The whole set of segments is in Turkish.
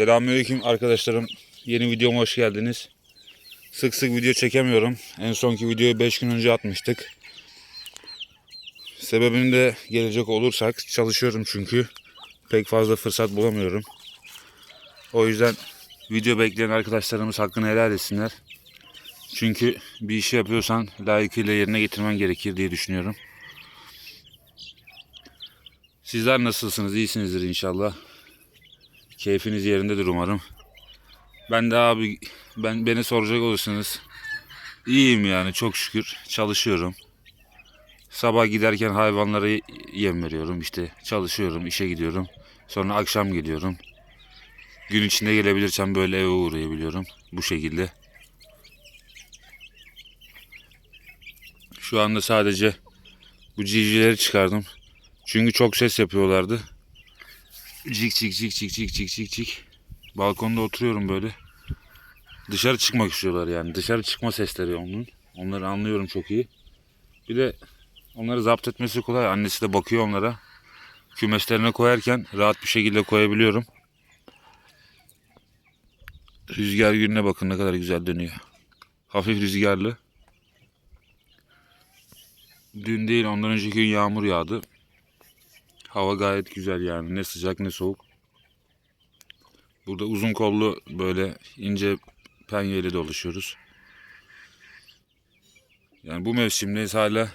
Selamünaleyküm arkadaşlarım. Yeni videoma hoş geldiniz. Sık sık video çekemiyorum. En sonki videoyu 5 gün önce atmıştık. Sebebini de gelecek olursak çalışıyorum çünkü. Pek fazla fırsat bulamıyorum. O yüzden video bekleyen arkadaşlarımız hakkını helal etsinler. Çünkü bir işi yapıyorsan layıkıyla yerine getirmen gerekir diye düşünüyorum. Sizler nasılsınız? İyisinizdir inşallah. Keyfiniz yerindedir umarım. Ben de abi ben beni soracak olursanız iyiyim yani çok şükür çalışıyorum. Sabah giderken hayvanlara yem veriyorum işte çalışıyorum işe gidiyorum. Sonra akşam geliyorum. Gün içinde gelebilirsem böyle eve uğrayabiliyorum bu şekilde. Şu anda sadece bu civcivleri çıkardım. Çünkü çok ses yapıyorlardı. Cik cik cik cik cik cik cik cik. Balkonda oturuyorum böyle. Dışarı çıkmak istiyorlar yani. Dışarı çıkma sesleri onun. Onları anlıyorum çok iyi. Bir de onları zapt etmesi kolay. Annesi de bakıyor onlara. Kümeslerine koyarken rahat bir şekilde koyabiliyorum. Rüzgar gününe bakın ne kadar güzel dönüyor. Hafif rüzgarlı. Dün değil ondan önceki gün yağmur yağdı. Hava gayet güzel yani. Ne sıcak ne soğuk. Burada uzun kollu böyle ince penyeyle dolaşıyoruz. Yani bu mevsimdeyiz hala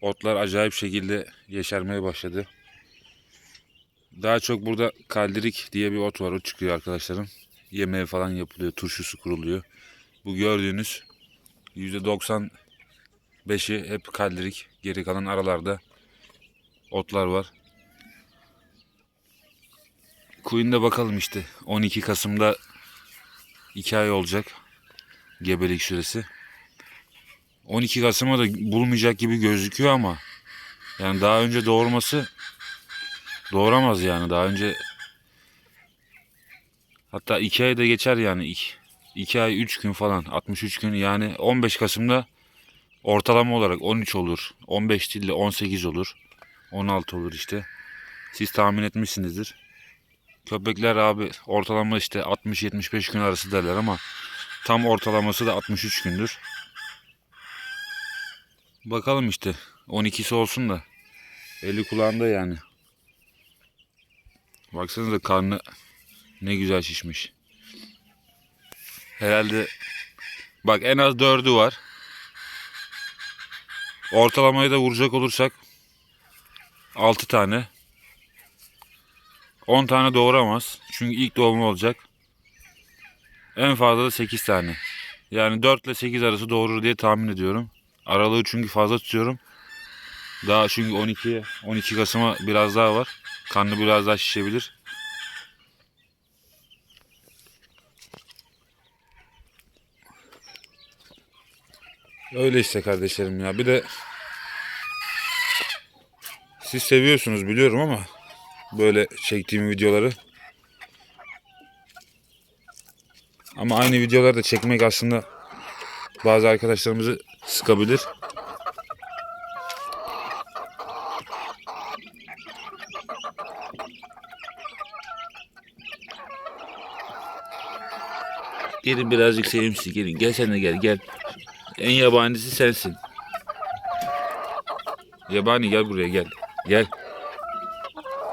otlar acayip şekilde yeşermeye başladı. Daha çok burada kaldirik diye bir ot var. O çıkıyor arkadaşlarım. Yemeğe falan yapılıyor. Turşusu kuruluyor. Bu gördüğünüz %95'i hep kaldirik. Geri kalan aralarda otlar var. Queen'de bakalım işte. 12 Kasım'da 2 ay olacak. Gebelik süresi. 12 Kasım'a da bulmayacak gibi gözüküyor ama yani daha önce doğurması doğuramaz yani. Daha önce hatta 2 ay da geçer yani. 2 ay 3 gün falan 63 gün yani 15 Kasım'da ortalama olarak 13 olur. 15 değil de 18 olur. 16 olur işte. Siz tahmin etmişsinizdir. Köpekler abi ortalama işte 60-75 gün arası derler ama tam ortalaması da 63 gündür. Bakalım işte 12'si olsun da eli kulağında yani. Baksanıza karnı ne güzel şişmiş. Herhalde bak en az dördü var. Ortalamayı da vuracak olursak 6 tane. 10 tane doğuramaz. Çünkü ilk doğumu olacak. En fazla da 8 tane. Yani 4 ile 8 arası doğurur diye tahmin ediyorum. Aralığı çünkü fazla tutuyorum. Daha çünkü 12 12 Kasım'a biraz daha var. Karnı biraz daha şişebilir. Öyle işte kardeşlerim ya. Bir de siz seviyorsunuz biliyorum ama böyle çektiğim videoları. Ama aynı videoları da çekmek aslında bazı arkadaşlarımızı sıkabilir. Gelin birazcık seveyim gelin. Gel sen de gel gel. En yabanisi sensin. Yabani gel buraya gel. Gel.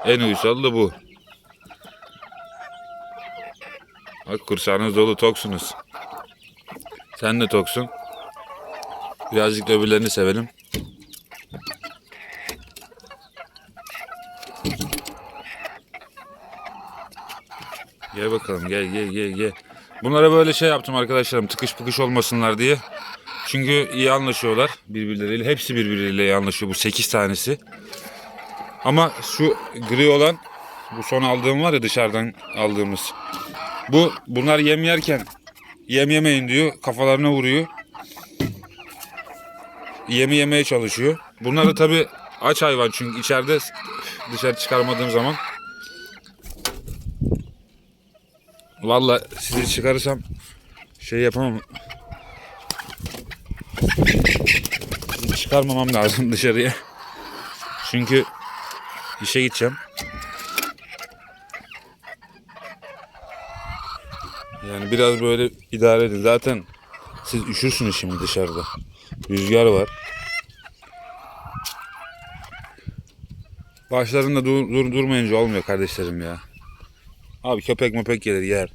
En uysal da bu. Bak kursağınız dolu toksunuz. Sen de toksun. Birazcık da öbürlerini sevelim. Gel bakalım gel gel gel gel. Bunlara böyle şey yaptım arkadaşlarım tıkış pıkış olmasınlar diye. Çünkü iyi anlaşıyorlar birbirleriyle. Hepsi birbirleriyle iyi anlaşıyor bu 8 tanesi. Ama şu gri olan bu son aldığım var ya dışarıdan aldığımız. Bu bunlar yem yerken yem yemeyin diyor. Kafalarına vuruyor. Yemi yemeye çalışıyor. Bunlar da tabi aç hayvan çünkü içeride dışarı çıkarmadığım zaman Valla sizi çıkarırsam şey yapamam. Çıkarmamam lazım dışarıya. Çünkü işe gideceğim. Yani biraz böyle idare edin. Zaten siz üşürsünüz şimdi dışarıda. Rüzgar var. Başlarında dur, dur, durmayınca olmuyor kardeşlerim ya. Abi köpek möpek gelir yer.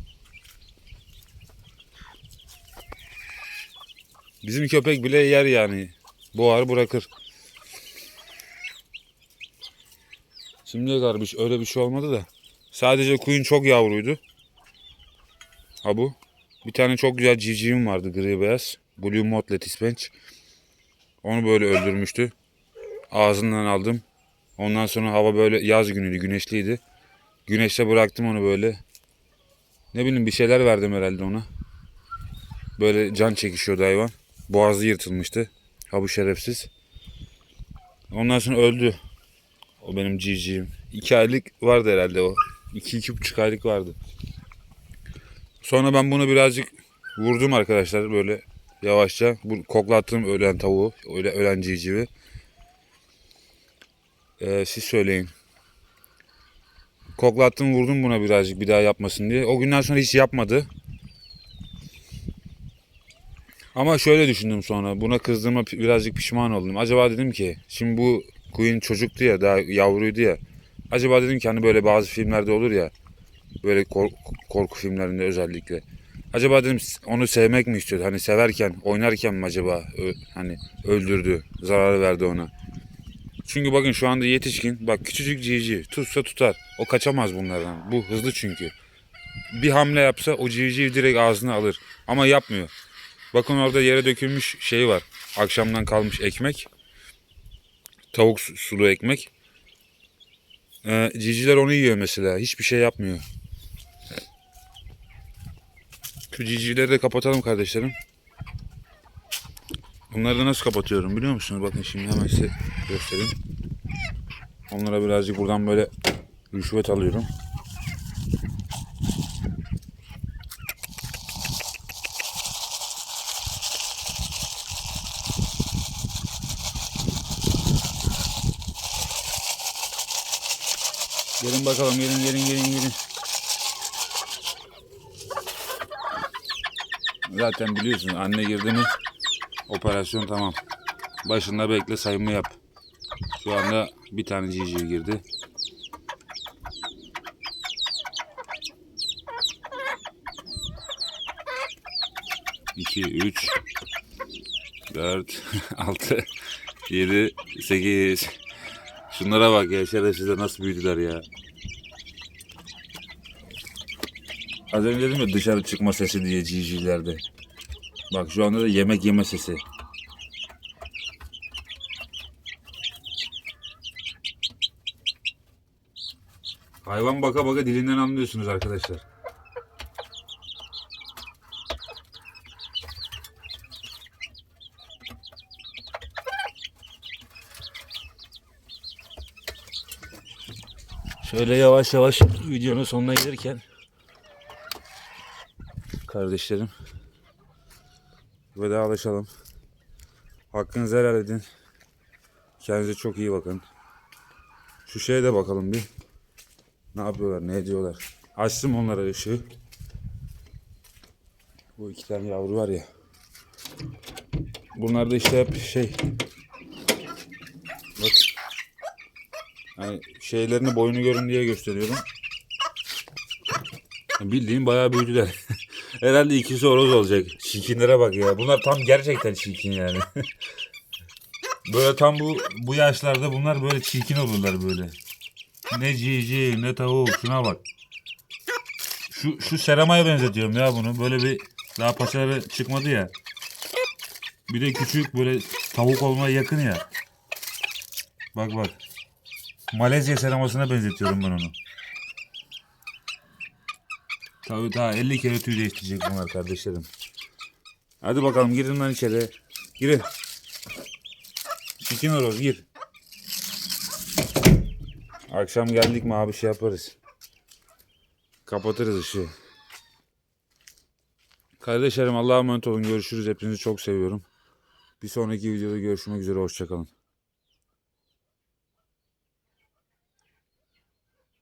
Bizim köpek bile yer yani. Boğar bırakır. Şimdiye kadar bir, öyle bir şey olmadı da. Sadece kuyun çok yavruydu. Ha bu. Bir tane çok güzel civcivim vardı gri beyaz. Blue Motlet ispenç. Onu böyle öldürmüştü. Ağzından aldım. Ondan sonra hava böyle yaz günüydü, güneşliydi. Güneşte bıraktım onu böyle. Ne bileyim bir şeyler verdim herhalde ona. Böyle can çekişiyordu hayvan. Boğazı yırtılmıştı. Ha bu şerefsiz. Ondan sonra öldü. O benim civcivim. İki aylık vardı herhalde o. İki, iki buçuk aylık vardı. Sonra ben bunu birazcık vurdum arkadaşlar böyle yavaşça. Bu koklattım ölen tavuğu, öyle ölen civcivi. Ee, siz söyleyin. Koklattım vurdum buna birazcık bir daha yapmasın diye. O günden sonra hiç yapmadı. Ama şöyle düşündüm sonra. Buna kızdığıma birazcık pişman oldum. Acaba dedim ki şimdi bu Queen çocuktu ya daha yavruydu ya. Acaba dedim ki hani böyle bazı filmlerde olur ya. Böyle korku, korku filmlerinde özellikle. Acaba dedim onu sevmek mi istiyordu? Hani severken, oynarken mi acaba hani öldürdü, zarar verdi ona? Çünkü bakın şu anda yetişkin. Bak küçücük civciv. Tutsa tutar. O kaçamaz bunlardan. Bu hızlı çünkü. Bir hamle yapsa o civciv direkt ağzına alır. Ama yapmıyor. Bakın orada yere dökülmüş şey var. Akşamdan kalmış ekmek. Tavuk su- sulu ekmek. Ee, civcivler onu yiyor mesela. Hiçbir şey yapmıyor. Şu civcivleri de kapatalım kardeşlerim. Bunları da nasıl kapatıyorum biliyor musunuz? Bakın şimdi hemen size göstereyim. Onlara birazcık buradan böyle rüşvet alıyorum. Gelin bakalım gelin gelin gelin gelin. Zaten biliyorsun anne girdi mi operasyon tamam. Başında bekle sayımı yap. Şu anda bir tane civciv girdi. İki, üç, dört, altı, yedi, sekiz. Şunlara bak ya şerefsizler nasıl büyüdüler ya. Az önce dedim ya dışarı çıkma sesi diye civcivlerde. Bak şu anda da yemek yeme sesi. Hayvan baka baka dilinden anlıyorsunuz arkadaşlar. Şöyle yavaş yavaş videonun sonuna gelirken kardeşlerim vedalaşalım. Hakkınızı helal edin. Kendinize çok iyi bakın. Şu şeye de bakalım bir. Ne yapıyorlar, ne ediyorlar. Açtım onlara ışığı. Bu iki tane yavru var ya. Bunlar da işte hep şey. Bak. Hani şeylerini boyunu görün diye gösteriyorum. Bildiğin bayağı büyüdüler. Herhalde ikisi horoz olacak. Çirkinlere bak ya. Bunlar tam gerçekten çirkin yani. böyle tam bu bu yaşlarda bunlar böyle çirkin olurlar böyle. Ne cici ne tavuk şuna bak. Şu şu seramaya benzetiyorum ya bunu. Böyle bir daha paçaları çıkmadı ya. Bir de küçük böyle tavuk olmaya yakın ya. Bak bak. Malezya seramasına benzetiyorum ben onu. Tabii daha 50 kere tüy değiştirecek bunlar kardeşlerim. Hadi bakalım girin lan içeri. Girin. Çikin horoz gir. Akşam geldik mi abi şey yaparız. Kapatırız ışığı. Kardeşlerim Allah'a emanet olun. Görüşürüz. Hepinizi çok seviyorum. Bir sonraki videoda görüşmek üzere. Hoşçakalın.